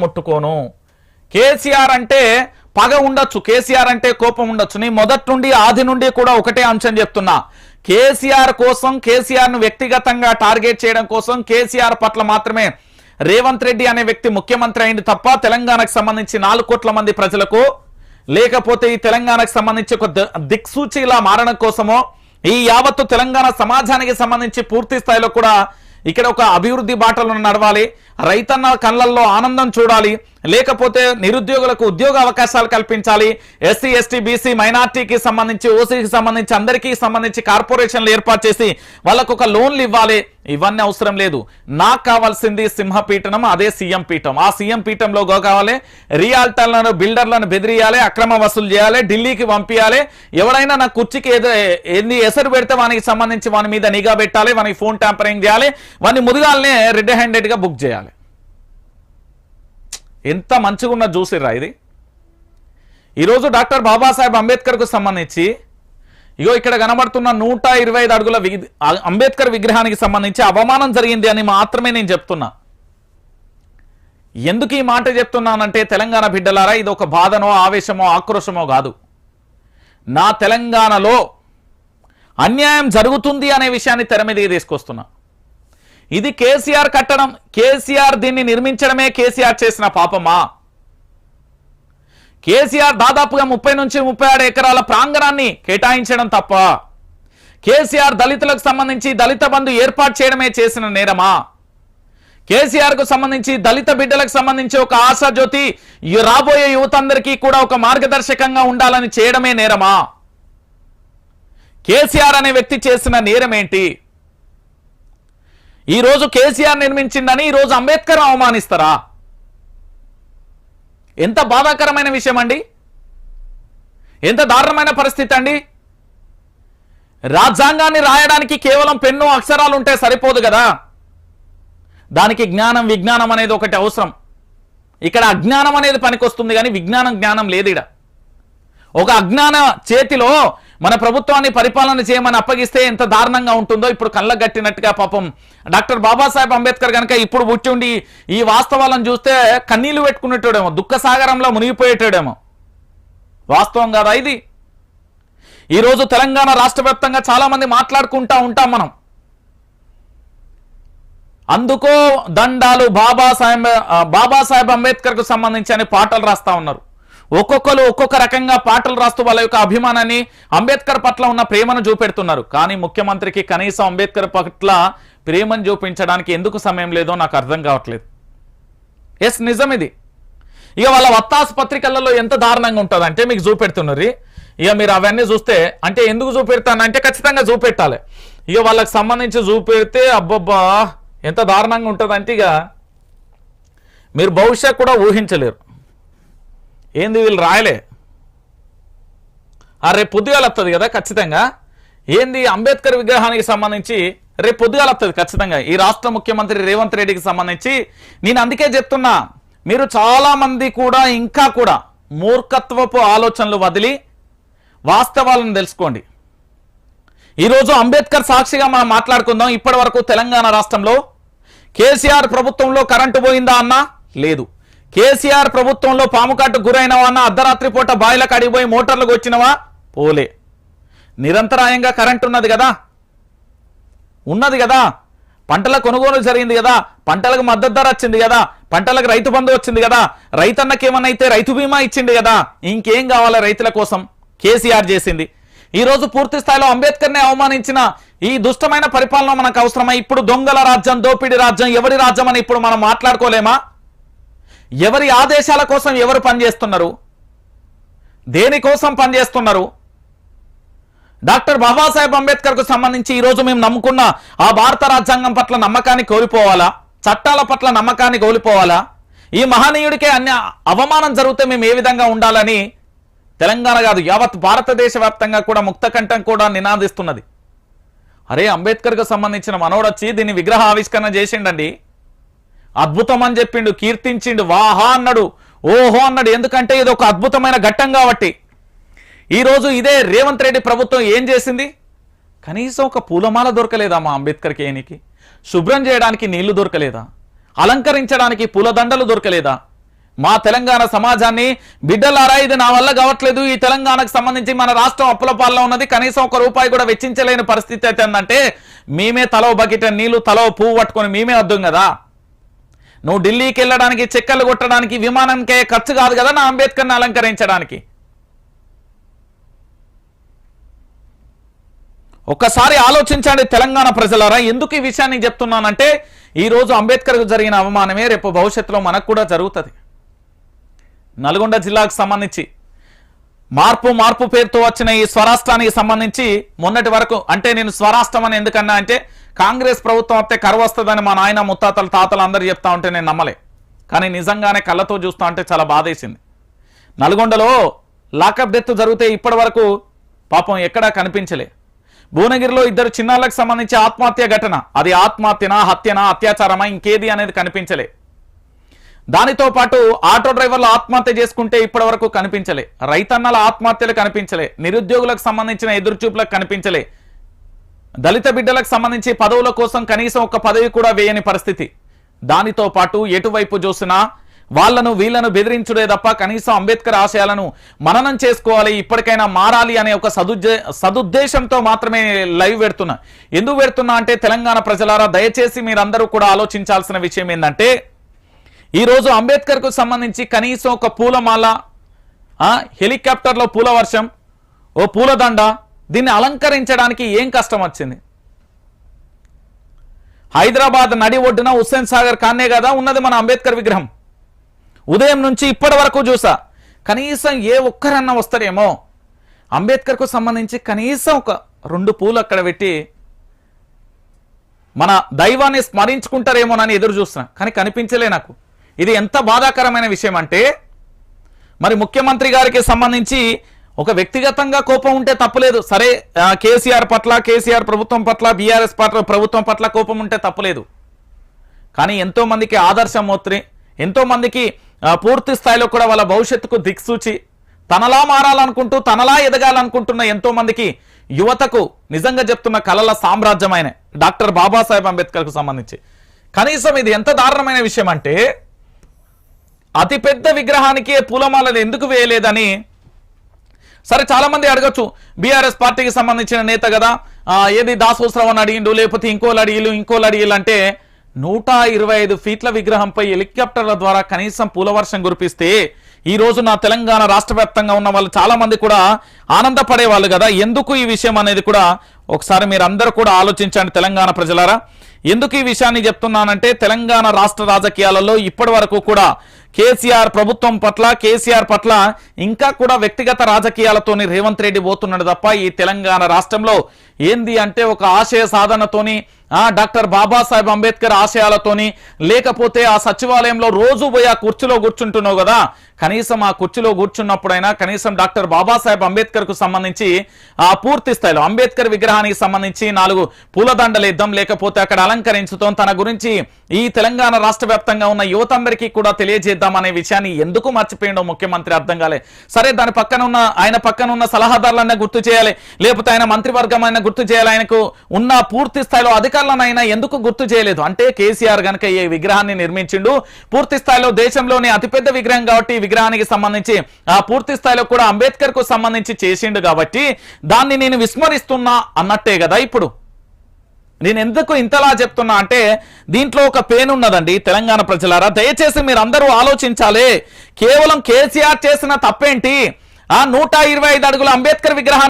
ముట్టుకోను. కేసీఆర్ అంటే పగ ఉండొచ్చు కేసీఆర్ అంటే కోపం ఉండొచ్చు. నీ మొదటి నుండి ఆది నుండి కూడా ఒకటే అంశం చెప్తున్నా. కేసీఆర్ కోసం కేసీఆర్ను వ్యక్తిగతంగా టార్గెట్ చేయడం కోసం కేసీఆర్ పట్ల మాత్రమే రేవంత్ రెడ్డి అనే వ్యక్తి ముఖ్యమంత్రి అయింది తప్ప తెలంగాణకు సంబంధించి నాలుగు కోట్ల మంది ప్రజలకు లేకపోతే ఈ తెలంగాణకు సంబంధించి ఒక దిక్సూచిలా మారడం కోసమో ఈ యావత్తు తెలంగాణ సమాజానికి సంబంధించి పూర్తి స్థాయిలో కూడా ఇక్కడ ఒక అభివృద్ధి బాటలను నడవాలి. రైతన్న కళ్ళల్లో ఆనందం చూడాలి. లేకపోతే నిరుద్యోగులకు ఉద్యోగ అవకాశాలు కల్పించాలి. ఎస్సీ ఎస్టీ బీసీ మైనార్టీకి సంబంధించి ఓసీకి సంబంధించి అందరికీ సంబంధించి కార్పొరేషన్లు ఏర్పాటు చేసి వాళ్ళకు ఒక లోన్లు ఇవ్వాలి. ఇవన్నీ అవసరం లేదు. నాకు కావాల్సింది సింహపీఠనం అదే సీఎం పీఠం. ఆ సీఎం పీఠంలో గో కావాలి. రియాల్టర్లను బిల్డర్లను బెదిరియాలి అక్రమ వసూలు చేయాలి ఢిల్లీకి పంపించాలి ఎవడైనా నా కుర్చీకి ఏదో ఏంది ఎసరు పెడితే వానికి సంబంధించి వాని మీద నిఘా పెట్టాలి వానికి ఫోన్ ట్యాంపరింగ్ చేయాలి వాని ముదుగాలనే రెడ్ హ్యాండెడ్గా బుక్ చేయాలి. ఎంత మంచిగా ఉన్న చూసిర్రా ఇది. ఈరోజు డాక్టర్ బాబాసాహెబ్ అంబేద్కర్కు సంబంధించి ఇగో ఇక్కడ కనబడుతున్న నూట ఇరవై ఐదు అడుగుల అంబేద్కర్ విగ్రహానికి సంబంధించి అవమానం జరిగింది అని మాత్రమే నేను చెప్తున్నా. ఎందుకు ఈ మాట చెప్తున్నానంటే తెలంగాణ బిడ్డలారా ఇది ఒక బాధనో ఆవేశమో ఆక్రోశమో కాదు. నా తెలంగాణలో అన్యాయం జరుగుతుంది అనే విషయాన్ని తెర మీదకి తీసుకొస్తున్నా. ఇది కేసీఆర్ కట్టడం కేసీఆర్ దీన్ని నిర్మించడమే కేసీఆర్ చేసిన పాపమా? కేసీఆర్ దాదాపుగా ముప్పై నుంచి ముప్పై ఆరు ఎకరాల ప్రాంగణాన్ని కేటాయించడం తప్ప కేసీఆర్ దళితులకు సంబంధించి దళిత బంధు ఏర్పాటు చేయడమే చేసిన నేరమా? కేసీఆర్కు సంబంధించి దళిత బిడ్డలకు సంబంధించి ఒక ఆశాజ్యోతి రాబోయే యువతందరికీ కూడా ఒక మార్గదర్శకంగా ఉండాలని చేయడమే నేరమా? కేసీఆర్ అనే వ్యక్తి చేసిన నేరం ఏంటి ఈరోజు కేసీఆర్ నిర్మించిందని ఈరోజు అంబేద్కర్ అవమానిస్తారా? ఎంత బాధాకరమైన విషయం అండి ఎంత దారుణమైన పరిస్థితి అండి? రాజ్యాంగాన్ని రాయడానికి కేవలం పెన్ను అక్షరాలు ఉంటే సరిపోదు కదా? దానికి జ్ఞానం విజ్ఞానం అనేది ఒకటి అవసరం. ఇక్కడ అజ్ఞానం అనేది పనికొస్తుంది కానీ విజ్ఞానం జ్ఞానం లేదు ఈడ ఒక అజ్ఞాన చేతిలో మన ప్రభుత్వాన్ని పరిపాలన చేయమని అప్పగిస్తే ఎంత దారుణంగా ఉంటుందో ఇప్పుడు కళ్ళకు గట్టినట్టుగా పాపం. డాక్టర్ బాబాసాహెబ్ అంబేద్కర్ కనుక ఇప్పుడు పుట్టి ఈ వాస్తవాలను చూస్తే కన్నీళ్ళు పెట్టుకునేటోడేమో దుఃఖసాగరంలో మునిగిపోయేటోడేమో. వాస్తవం కాదా ఇది? ఈరోజు తెలంగాణ రాష్ట్ర వ్యాప్తంగా చాలా మంది మాట్లాడుకుంటా ఉంటాం మనం. అందుకో దండాలు బాబాసాహెబ్ బాబాసాహెబ్ అంబేద్కర్కు సంబంధించి అని పాటలు రాస్తా ఉన్నారు. ఒక్కొక్కరు ఒక్కొక్క రకంగా పాటలు రాస్తూ వాళ్ళ యొక్క అభిమానాన్ని అంబేద్కర్ పట్ల ఉన్న ప్రేమను చూపెడుతున్నారు. కానీ ముఖ్యమంత్రికి కనీసం అంబేద్కర్ పట్ల ప్రేమను చూపించడానికి ఎందుకు సమయం లేదో నాకు అర్థం కావట్లేదు. ఎస్ నిజం ఇది. ఇక వాళ్ళ వత్తాసు పత్రికలలో ఎంత దారుణంగా ఉంటుంది అంటే మీకు చూపెడుతున్నారు. ఇక మీరు అవన్నీ చూస్తే అంటే ఎందుకు చూపెడతానంటే ఖచ్చితంగా చూపెట్టాలి. ఇక వాళ్ళకి సంబంధించి చూపెడితే అబ్బబ్బా ఎంత దారుణంగా ఉంటుంది అంటే ఇక మీరు భవిష్యత్ కూడా ఊహించలేరు. ఏంది వీళ్ళు రాయలే? ఆ రేపు పొద్దుగాల వస్తుంది కదా ఖచ్చితంగా? ఏంది అంబేద్కర్ విగ్రహానికి సంబంధించి రేపు పొద్దుగాల వస్తుంది ఖచ్చితంగా? ఈ రాష్ట్ర ముఖ్యమంత్రి రేవంత్ రెడ్డికి సంబంధించి నేను అందుకే చెప్తున్నా మీరు చాలామంది కూడా ఇంకా కూడా మూర్ఖత్వపు ఆలోచనలు వదిలి వాస్తవాలను తెలుసుకోండి. ఈరోజు అంబేద్కర్ సాక్షిగా మనం మాట్లాడుకుందాం ఇప్పటి వరకు తెలంగాణ రాష్ట్రంలో కేసీఆర్ ప్రభుత్వంలో కరెంటు పోయిందా అన్నా? లేదు. కేసీఆర్ ప్రభుత్వంలో పాముకాటు గురైనవా అన్న అర్ధరాత్రి పూట బాయిలకు అడిగిపోయి మోటార్లకు వచ్చినవా? పోలే. నిరంతరాయంగా కరెంట్ ఉన్నది కదా? ఉన్నది కదా? పంటల కొనుగోలు జరిగింది కదా? పంటలకు మద్దతు ధర వచ్చింది కదా? పంటలకు రైతు బంధు వచ్చింది కదా? రైతన్నకి ఏమన్నైతే అయితే రైతు బీమా ఇచ్చింది కదా? ఇంకేం కావాలి రైతుల కోసం? కేసీఆర్ చేసింది. ఈ రోజు పూర్తి స్థాయిలో అంబేద్కర్ని అవమానించిన ఈ దుష్టమైన పరిపాలన మనకు అవసరమా? ఇప్పుడు దొంగల రాజ్యం దోపిడి రాజ్యం ఎవరి రాజ్యం అని ఇప్పుడు మనం మాట్లాడుకోలేమా? ఎవరి ఆదేశాల కోసం ఎవరు పనిచేస్తున్నారు? దేనికోసం పనిచేస్తున్నారు? డాక్టర్ బాబాసాహెబ్ అంబేద్కర్కు సంబంధించి ఈరోజు మేము నమ్ముకున్న ఆ భారత రాజ్యాంగం పట్ల నమ్మకాన్ని కోల్పోవాలా? చట్టాల పట్ల నమ్మకాన్ని కోల్పోవాలా? ఈ మహనీయుడికే అన్ని అవమానం జరిగితే మేము ఏ విధంగా ఉండాలని తెలంగాణ కాదు యావత్ భారతదేశ వ్యాప్తంగా కూడా ముక్తకంఠం కూడా నినాదిస్తున్నది. అరే అంబేద్కర్కు సంబంధించిన మనోడొచ్చి దీన్ని విగ్రహ ఆవిష్కరణ చేసిండండి. అద్భుతం అని చెప్పిండు కీర్తించిండు వాహా అన్నాడు. ఓహో అన్నాడు ఎందుకంటే ఇది ఒక అద్భుతమైన ఘట్టం కాబట్టి. ఈరోజు ఇదే రేవంత్ రెడ్డి ప్రభుత్వం ఏం చేసింది? కనీసం ఒక పూలమాల దొరకలేదా మా అంబేద్కర్కి ఏనికి శుభ్రం చేయడానికి నీళ్ళు దొరకలేదా? అలంకరించడానికి పూలదండలు దొరకలేదా? మా తెలంగాణ సమాజాన్ని బిడ్డలారా ఇది నా వల్ల కావట్లేదు. ఈ తెలంగాణకు సంబంధించి మన రాష్ట్రం అప్పుల పాలన ఉన్నది. కనీసం ఒక రూపాయి కూడా వెచ్చించలేని పరిస్థితి అయితే ఏంటంటే మేమే తలో బకెట్ నీళ్ళు తలో పువ్వు పట్టుకొని మేమే వద్దాం కదా? నువ్వు ఢిల్లీకి వెళ్ళడానికి చెక్కలు కొట్టడానికి విమానంకే ఖర్చు కాదు కదా నా అంబేద్కర్ని అలంకరించడానికి? ఒక్కసారి ఆలోచించండి తెలంగాణ ప్రజలారా ఎందుకు ఈ విషయాన్ని చెప్తున్నానంటే ఈరోజు అంబేద్కర్కు జరిగిన అవమానమే రేపు భవిష్యత్తులో మనకు కూడా జరుగుతుంది. నల్గొండ జిల్లాకు సంబంధించి మార్పు మార్పు పేరుతో వచ్చిన ఈ స్వరాష్ట్రానికి సంబంధించి మొన్నటి వరకు అంటే నేను స్వరాష్ట్రం అని ఎందుకన్నా అంటే కాంగ్రెస్ ప్రభుత్వం వస్తే కరువు వస్తుందని మా నాయన ముత్తాతలు తాతలు అందరూ చెప్తా ఉంటే నేను నమ్మలే. కానీ నిజంగానే కళ్ళతో చూస్తా ఉంటే చాలా బాధేసింది. నల్గొండలో లాకప్ డెత్ జరిగితే ఇప్పటి వరకు పాపం ఎక్కడా కనిపించలే. భువనగిరిలో ఇద్దరు చిన్నాళ్ళకు సంబంధించి ఆత్మహత్య ఘటన. అది ఆత్మహత్యనా హత్యనా అత్యాచారమా ఇంకేది అనేది కనిపించలే. దానితో పాటు ఆటో డ్రైవర్లు ఆత్మహత్య చేసుకుంటే ఇప్పటి వరకు కనిపించలే. రైతన్నల ఆత్మహత్యలు కనిపించలే. నిరుద్యోగులకు సంబంధించిన ఎదురుచూపులకు కనిపించలే. దళిత బిడ్డలకు సంబంధించి పదవుల కోసం కనీసం ఒక పదవి కూడా వేయని పరిస్థితి. దానితో పాటు ఎటువైపు చూసినా వాళ్ళను వీళ్ళను బెదిరించుడే తప్ప కనీసం అంబేద్కర్ ఆశయాలను మననం చేసుకోవాలి ఇప్పటికైనా మారాలి అనే ఒక సదుద్దే సదుద్దేశంతో మాత్రమే లైవ్ పెడుతున్నా. ఎందుకు పెడుతున్నా అంటే తెలంగాణ ప్రజలారా దయచేసి మీరందరూ కూడా ఆలోచించాల్సిన విషయం ఏంటంటే ఈరోజు అంబేద్కర్కు సంబంధించి కనీసం ఒక పూలమాల హెలికాప్టర్లో పూల వర్షం ఓ పూలదండ దీన్ని అలంకరించడానికి ఏం కష్టం వచ్చింది? హైదరాబాద్ నడి ఒడ్డున హుస్సేన్ సాగర్ కానే కదా ఉన్నది మన అంబేద్కర్ విగ్రహం. ఉదయం నుంచి ఇప్పటి వరకు చూసా కనీసం ఏ ఒక్కరన్నా వస్తారేమో. అంబేద్కర్కు సంబంధించి కనీసం ఒక రెండు పూలు అక్కడ పెట్టి మన దైవాన్ని స్మరించుకుంటారేమోనని ఎదురు చూస్తున్నా కానీ కనిపించలే నాకు. ఇది ఎంత బాధాకరమైన విషయం అంటే మరి ముఖ్యమంత్రి గారికి సంబంధించి ఒక వ్యక్తిగతంగా కోపం ఉంటే తప్పులేదు. సరే కేసీఆర్ పట్ల కేసీఆర్ ప్రభుత్వం పట్ల బీఆర్ఎస్ పట్ల ప్రభుత్వం పట్ల కోపం ఉంటే తప్పులేదు. కానీ ఎంతో మందికి ఆదర్శమూర్తి ఎంతో మందికి పూర్తి స్థాయిలో కూడా వాళ్ళ భవిష్యత్తుకు దిక్సూచి తనలా మారాలనుకుంటూ తనలా ఎదగాలనుకుంటున్న ఎంతో మందికి యువతకు నిజంగా చెప్తున్న కళల సామ్రాజ్యమైన డాక్టర్ బాబాసాహెబ్ అంబేద్కర్కు సంబంధించి. కనీసం ఇది ఎంత దారుణమైన విషయం అంటే అతిపెద్ద విగ్రహానికే పూలమాలను ఎందుకు వేయలేదని సరే చాలా మంది అడగచ్చు. బీఆర్ఎస్ పార్టీకి సంబంధించిన నేత కదా. ఏది దాసోత్సవం అని అడిగిండు లేకపోతే ఇంకోలు అడిగిలు ఇంకోలు అడిగిలు అంటే నూట ఇరవై ఐదు ఫీట్ల విగ్రహంపై హెలికాప్టర్ల ద్వారా కనీసం పూలవర్షం కురిపిస్తే ఈ రోజు నా తెలంగాణ రాష్ట్ర వ్యాప్తంగా ఉన్న వాళ్ళు చాలా మంది కూడా ఆనందపడే వాళ్ళు కదా. ఎందుకు ఈ విషయం అనేది కూడా ఒకసారి మీరు అందరూ కూడా ఆలోచించండి తెలంగాణ ప్రజలారా. ఎందుకు ఈ విషయాన్ని చెప్తున్నానంటే తెలంగాణ రాష్ట్ర రాజకీయాలలో ఇప్పటి వరకు కూడా కేసీఆర్ ప్రభుత్వం పట్ల కేసీఆర్ పట్ల ఇంకా కూడా వ్యక్తిగత రాజకీయాలతోని రేవంత్ రెడ్డి పోతున్నాడు తప్ప ఈ తెలంగాణ రాష్ట్రంలో ఏంది అంటే ఒక ఆశయ సాధనతోని ఆ డాక్టర్ బాబాసాహెబ్ అంబేద్కర్ ఆశయాలతోని లేకపోతే ఆ సచివాలయంలో రోజు పోయి ఆ కుర్చీలో కూర్చుంటున్నావు కదా? కనీసం ఆ కుర్చీలో కూర్చున్నప్పుడైనా కనీసం డాక్టర్ బాబాసాహెబ్ అంబేద్కర్కు సంబంధించి ఆ పూర్తి స్థాయిలో అంబేద్కర్ విగ్రహానికి సంబంధించి నాలుగు పూలదండలు ఇద్దాం లేకపోతే అక్కడ అలంకరించుతాం తన గురించి ఈ తెలంగాణ రాష్ట్ర వ్యాప్తంగా ఉన్న యువతందరికీ కూడా తెలియజేద్దాం. అనే విషయాన్ని ఎందుకు మర్చిపోయిండో ముఖ్యమంత్రి అర్థం కాలే. సరే దాని పక్కన ఉన్న ఆయన పక్కన ఉన్న సలహాదారులన్నా గుర్తు చేయాలి. లేకపోతే ఆయన మంత్రివర్గం అయినా గుర్తు చేయాలి. ఆయనకు ఉన్న పూర్తి స్థాయిలో అధికారులనైనా ఎందుకు గుర్తు చేయలేదు? అంటే కేసీఆర్ గనక ఈ విగ్రహాన్ని నిర్మించిండు. పూర్తి స్థాయిలో దేశంలోని అతిపెద్ద విగ్రహం కాబట్టి ఈ విగ్రహానికి సంబంధించి ఆ పూర్తి స్థాయిలో కూడా అంబేద్కర్కు సంబంధించి చేసిండు కాబట్టి దాన్ని నేను విస్మరిస్తున్నా అన్నట్టే కదా ఇప్పుడు. నేను ఎందుకు ఇంతలా చెప్తున్నా అంటే దీంట్లో ఒక పెయిన్ ఉన్నదండి తెలంగాణ ప్రజలారా. దయచేసి మీరు అందరూ ఆలోచించాలి. కేవలం కేసీఆర్ చేసిన తప్పేంటి? ఆ నూట ఇరవై ఐదు అడుగుల అంబేద్కర్ విగ్రహాన్ని